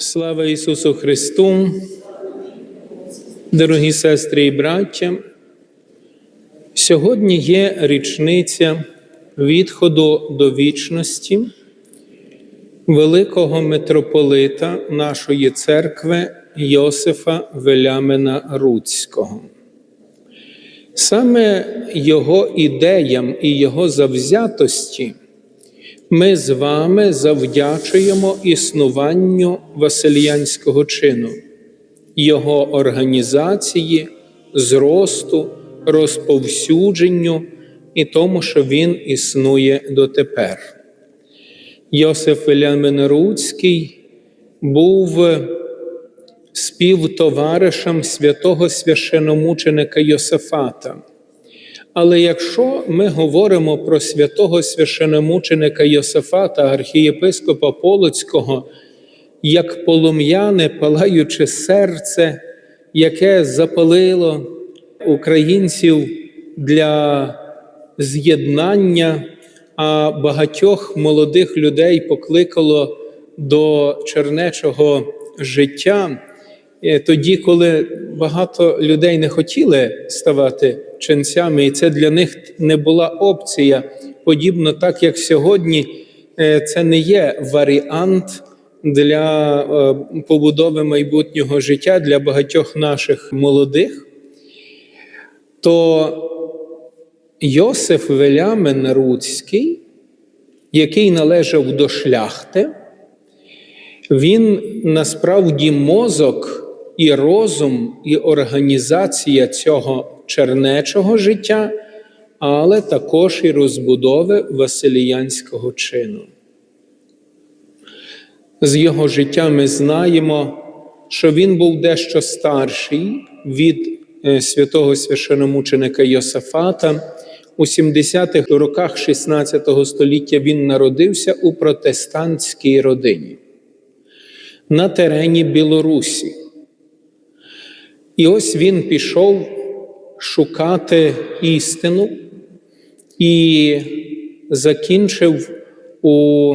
Слава Ісусу Христу, дорогі сестри і браття. Сьогодні є річниця відходу до вічності великого митрополита нашої церкви Йосифа Велямина Руцького. Саме його ідеям і його завзятості ми з вами завдячуємо існуванню Васильянського чину, його організації, зросту, розповсюдженню і тому, що він існує дотепер. Йосиф Руцький був співтоваришем святого священомученика Йосифата. Але якщо ми говоримо про святого священомученика Йосифата, архієпископа Полоцького, як полум'яне палаюче серце, яке запалило українців для з'єднання, а багатьох молодих людей покликало до чернечого життя, е, тоді, коли багато людей не хотіли ставати ченцями, і це для них не була опція, подібно так, як сьогодні е, це не є варіант для е, побудови майбутнього життя для багатьох наших молодих, то Йосиф Велямен Руцький, який належав до шляхти, він насправді мозок і розум, і організація цього чернечого життя, але також і розбудови Василіянського чину. З його життя ми знаємо, що він був дещо старший від е, святого священомученика Йосафата. У 70-х роках 16 століття він народився у протестантській родині на терені Білорусі. І ось він пішов шукати істину і закінчив у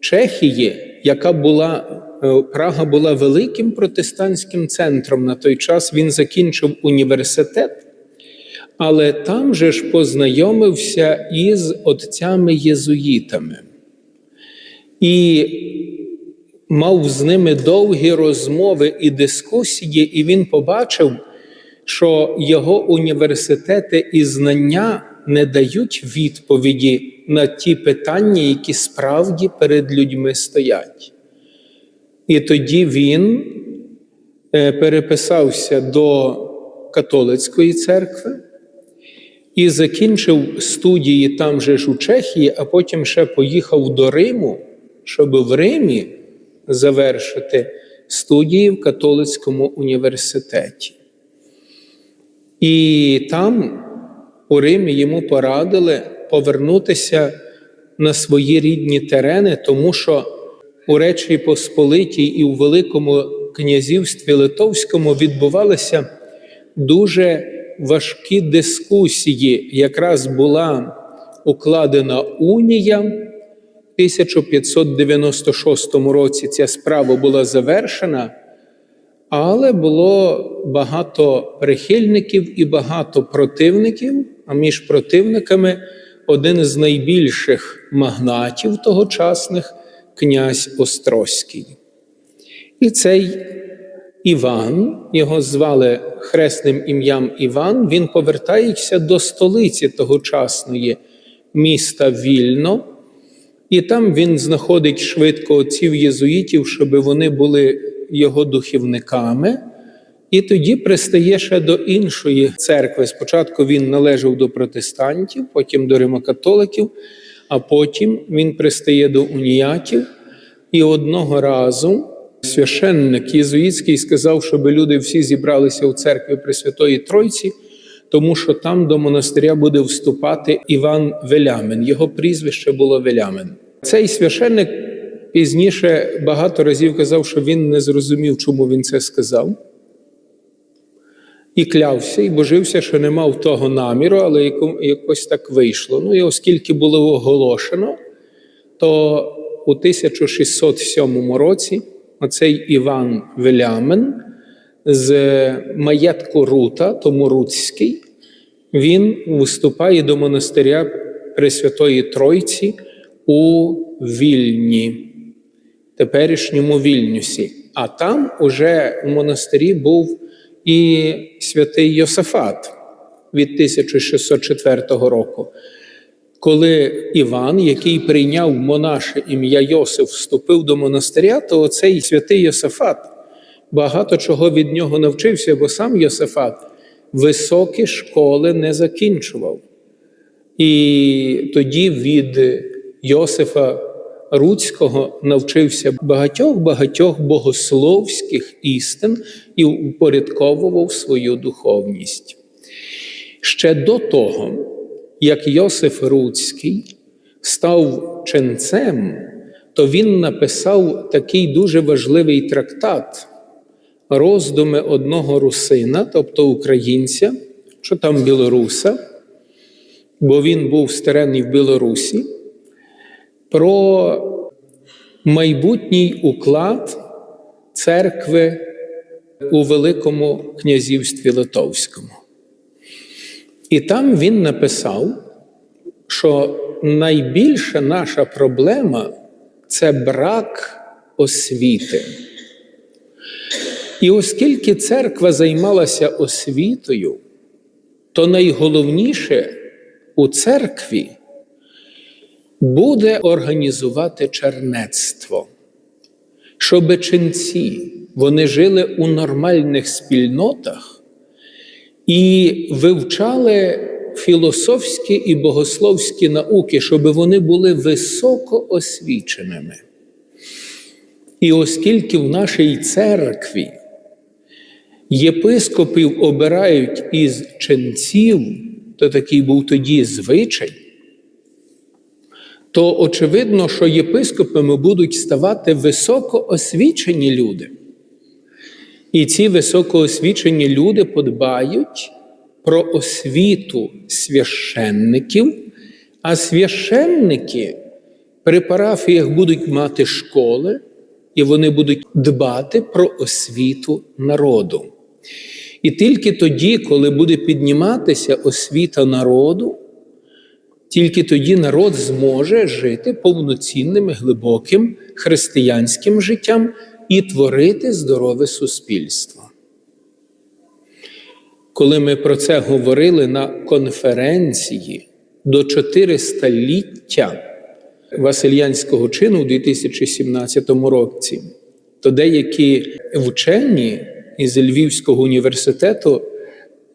Чехії, яка була е, Прага була великим протестантським центром на той час. Він закінчив університет, але там же ж познайомився із отцями єзуїтами і мав з ними довгі розмови і дискусії, і він побачив, що його університети і знання не дають відповіді на ті питання, які справді перед людьми стоять. І тоді він е, переписався до католицької церкви і закінчив студії там же ж у Чехії, а потім ще поїхав до Риму, щоб в Римі завершити студії в католицькому університеті. І там у Римі йому порадили повернутися на свої рідні терени, тому що у Речі Посполитій і у Великому князівстві Литовському відбувалися дуже важкі дискусії. Якраз була укладена унія. В 1596 році ця справа була завершена, але було багато прихильників і багато противників. А між противниками один з найбільших магнатів тогочасних князь Острозький. І цей Іван, його звали хресним ім'ям Іван, він повертається до столиці тогочасної міста Вільно. І там він знаходить швидко отців єзуїтів, щоб вони були його духівниками. І тоді пристає ще до іншої церкви. Спочатку він належав до протестантів, потім до римокатоликів, а потім він пристає до уніятів. І одного разу священник єзуїтський сказав, щоб люди всі зібралися у церкві Пресвятої Тройці, тому що там до монастиря буде вступати Іван Велямен. Його прізвище було Велямен. Цей священник пізніше багато разів казав, що він не зрозумів, чому він це сказав. І клявся, і божився, що не мав того наміру, але якось так вийшло. Ну і оскільки було оголошено, то у 1607 році оцей Іван Велямен з маєтку Рута, тому Руцький, він виступає до монастиря Пресвятої Тройці у Вільні, теперішньому Вільнюсі. А там уже у монастирі був і святий Йосафат від 1604 року. Коли Іван, який прийняв монаше ім'я Йосиф, вступив до монастиря, то цей святий Йосафат багато чого від нього навчився, бо сам Йосафат високі школи не закінчував. І тоді від Йосифа Руцького навчився багатьох-багатьох богословських істин і упорядковував свою духовність. Ще до того, як Йосиф Руцький став ченцем, то він написав такий дуже важливий трактат роздуми одного русина, тобто українця, що там білоруса, бо він був старенний в Білорусі, про майбутній уклад церкви у Великому князівстві Литовському. І там він написав, що найбільша наша проблема це брак освіти. І оскільки церква займалася освітою, то найголовніше у церкві буде організувати чернецтво, щоб ченці вони жили у нормальних спільнотах і вивчали філософські і богословські науки, щоб вони були високо освіченими. І оскільки в нашій церкві єпископів обирають із ченців, то такий був тоді звичай, то очевидно, що єпископами будуть ставати високоосвічені люди. І ці високоосвічені люди подбають про освіту священників, а священники при парафіях будуть мати школи, і вони будуть дбати про освіту народу. І тільки тоді, коли буде підніматися освіта народу, тільки тоді народ зможе жити повноцінним, глибоким християнським життям і творити здорове суспільство. Коли ми про це говорили на конференції до 400-ліття Васильянського чину у 2017 році, то деякі вчені із Львівського університету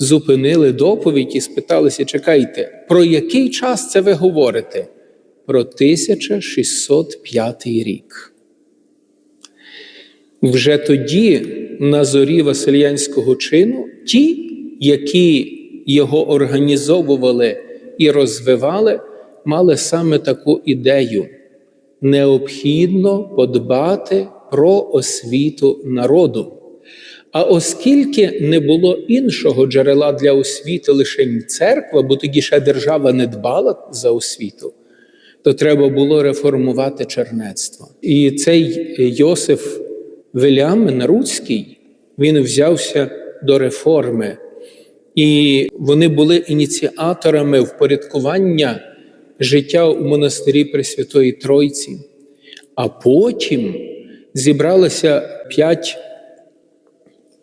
зупинили доповідь і спиталися: чекайте, про який час це ви говорите? Про 1605 рік. Вже тоді, на зорі Васильянського чину, ті, які його організовували і розвивали, мали саме таку ідею: необхідно подбати про освіту народу. А оскільки не було іншого джерела для освіти лише церква, бо тоді ще держава не дбала за освіту, то треба було реформувати чернецтво. І цей Йосиф Велямен Руцький, він взявся до реформи, і вони були ініціаторами впорядкування життя у монастирі Пресвятої Тройці. А потім зібралося п'ять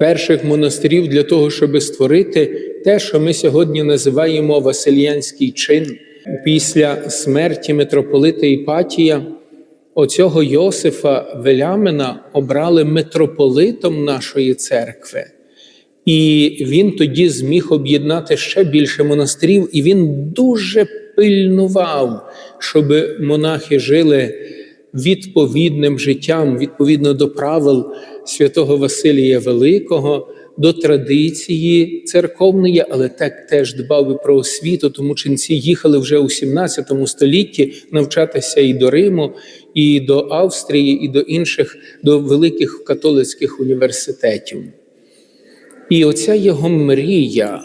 перших монастирів для того, щоб створити те, що ми сьогодні називаємо Васильянський чин. Після смерті митрополита Іпатія, оцього Йосифа Велямена обрали митрополитом нашої церкви. І він тоді зміг об'єднати ще більше монастирів, і він дуже пильнував, щоб монахи жили відповідним життям, відповідно до правил святого Василія Великого, до традиції церковної, але так теж дбав і про освіту, тому ченці їхали вже у 17 столітті навчатися і до Риму, і до Австрії, і до інших, до великих католицьких університетів. І оця його мрія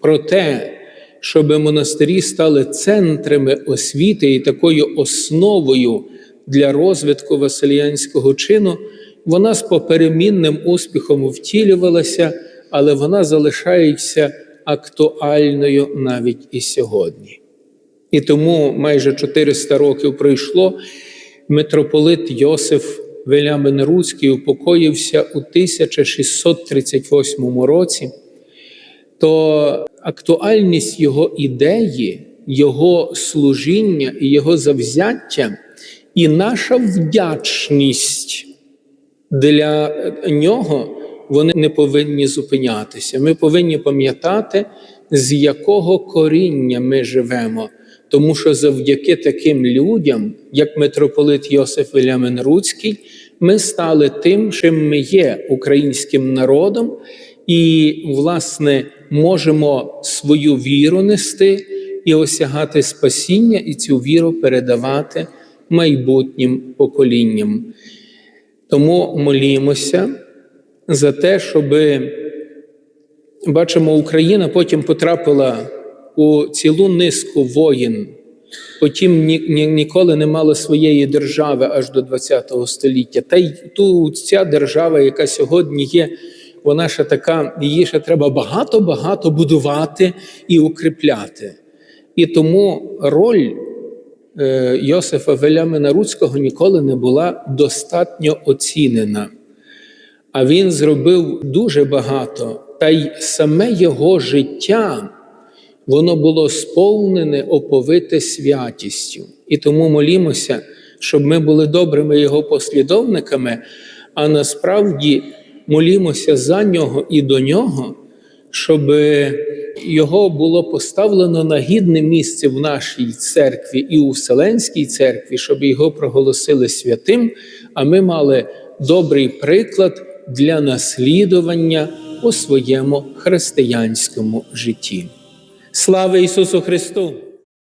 про те, щоб монастирі стали центрами освіти і такою основою для розвитку Васильянського чину, вона з поперемінним успіхом втілювалася, але вона залишається актуальною навіть і сьогодні. І тому майже 400 років пройшло, митрополит Йосиф Велямин Руцький упокоївся у 1638 році, то актуальність його ідеї, його служіння і його завзяття, і наша вдячність для нього вони не повинні зупинятися. Ми повинні пам'ятати, з якого коріння ми живемо. Тому що завдяки таким людям, як митрополит Йосиф Вільямен Руцький, ми стали тим, чим ми є українським народом, і, власне, можемо свою віру нести і осягати спасіння, і цю віру передавати майбутнім поколінням. Тому молімося за те, щоб бачимо, Україна потім потрапила у цілу низку воїн, потім ні, ні, ніколи не мала своєї держави аж до ХХ століття. Та й ту ця держава, яка сьогодні є, вона ще така, її ще треба багато-багато будувати і укріпляти. І тому роль Йосифа Велямина Руцького ніколи не була достатньо оцінена. А він зробив дуже багато, та й саме його життя воно було сповнене, оповите святістю. І тому молімося, щоб ми були добрими його послідовниками, а насправді молімося за нього і до нього, щоб його було поставлено на гідне місце в нашій церкві і у Вселенській церкві, щоб його проголосили святим, а ми мали добрий приклад для наслідування у своєму християнському житті. Слава Ісусу Христу!